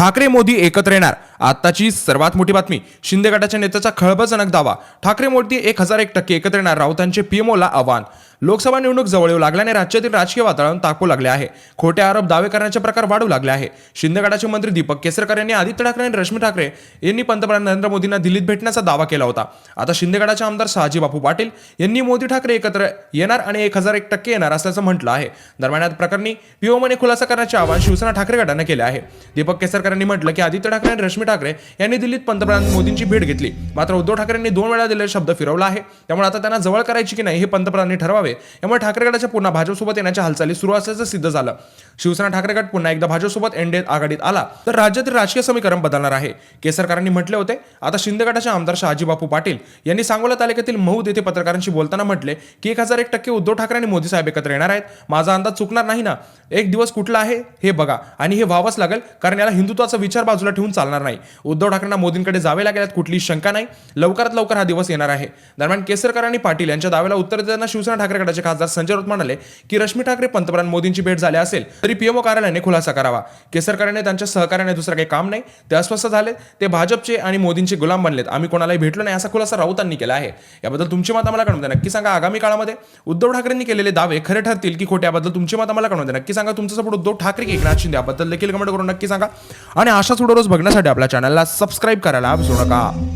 ठाकरे मोदी एकत्र येणार. आताची सर्वात मोठी बातमी शिंदे गटाच्या नेत्याचा खळबळजनक दावा. ठाकरे मोदी एक हजार एक टक्के एकत्र येणार राऊतांचे पीएमओला आव्हान. लोकसभा निवडणूक जवळ येऊ लागल्याने राज्यातील राजकीय वातावरण तापू लागले आहे. खोटे आरोप दावे करण्याचे प्रकार वाढू लागले आहे. शिंदे गटाचे मंत्री दीपक केसरकर यांनी आदित्य ठाकरे आणि रश्मी ठाकरे यांनी पंतप्रधान नरेंद्र मोदींना दिल्लीत भेटण्याचा दावा केला होता. आता शिंदे गटाचे आमदार शहाजी बापू पाटील यांनी मोदी ठाकरे एकत्र येणार आणि एक हजार एक टक्के येणार असल्याचं म्हटलं आहे. दरम्यान या प्रकरणी पीओमने खुलासा करण्याचे आवाहन शिवसेना ठाकरे गटाने केले आहे. दीपक केसरकर ठाकरेंनी म्हटलं की आदित्य ठाकरे आणि रश्मी ठाकरे यांनी दिल्लीत पंतप्रधान मोदींची भेट घेतली. मात्र उद्धव ठाकरेंनी दोन वेळा दिलेला शब्द फिरवला आहे. त्यामुळे आता त्यांना जवळ करायची की नाही हे पंतप्रधानांनी ठरवावे. यामुळे ठाकरे गटाच्या पुन्हा भाजपसोबत येण्याच्या हालचाली सुरू असल्याचं सिद्ध झालं. शिवसेना ठाकरे गट पुन्हा एकदा भाजपसोबत एनडीए आघाडीत आला तर राज्यातील राजकीय समीकरण बदलणार आहे. केसरकरांनी म्हटले होते आता शिंदे गटाचे आमदार शहाजी बापू पाटील यांनी सांगोला तालुक्यातील महूद येथे पत्रकारांशी बोलताना म्हटले की एक हजार एक टक्के उद्धव ठाकरे आणि मोदी साहेब एकत्र येणार आहेत. माझा अंदाज चुकणार नाही ना. एक दिवस कुठला आहे हे बघा. आणि हे व्हावंच लागेल कारण याला हिंदुत्वाचा विचार बाजूला ठेवून चालणार नाही. उद्धव ठाकरेंना मोदींकडे जावे लागेल कुठलीही शंका नाही. लवकरात लवकर हा दिवस येणार आहे. दरम्यान केसरकर आणि पाटील यांच्या दाव्याला उत्तर देताना शिवसेना ठाकरे गटाचे खासदार संजय राऊत म्हणाले की रश्मी ठाकरे पंतप्रधान मोदींची भेट झाली असेल तरी पीएमओ कार्यालयाने खुलासा करावा. केसरकरांनी त्यांच्या सहकार्याने दुसरं काही काम नाही. ते अस्वस्थ झाले. ते भाजपचे आणि मोदींचे गुलाम बनलेत. आम्ही कोणालाही भेटलो नाही. असा खुलासा राऊतांनी केला आहे. याबद्दल तुमची मत आम्हाला कळवून द्या. नक्की सांगा आगामी काळामध्ये. उद्धव ठाकरेंनी केलेले दावे खरे ठरतील की खोटे याबद्दल तुमची मत आम्हाला कळवून द्या. नक्की सांगा तुमचं सपोर्ट उद्धव ठाकरे की एकनाथ शिंदे याबद्दल देखील कमेंट करून नक्की सांगा. आणि अशाच व्हिडिओ रोज बघण्यासाठी आपल्या चॅनलला सबस्क्राईब करायला विसरू नका.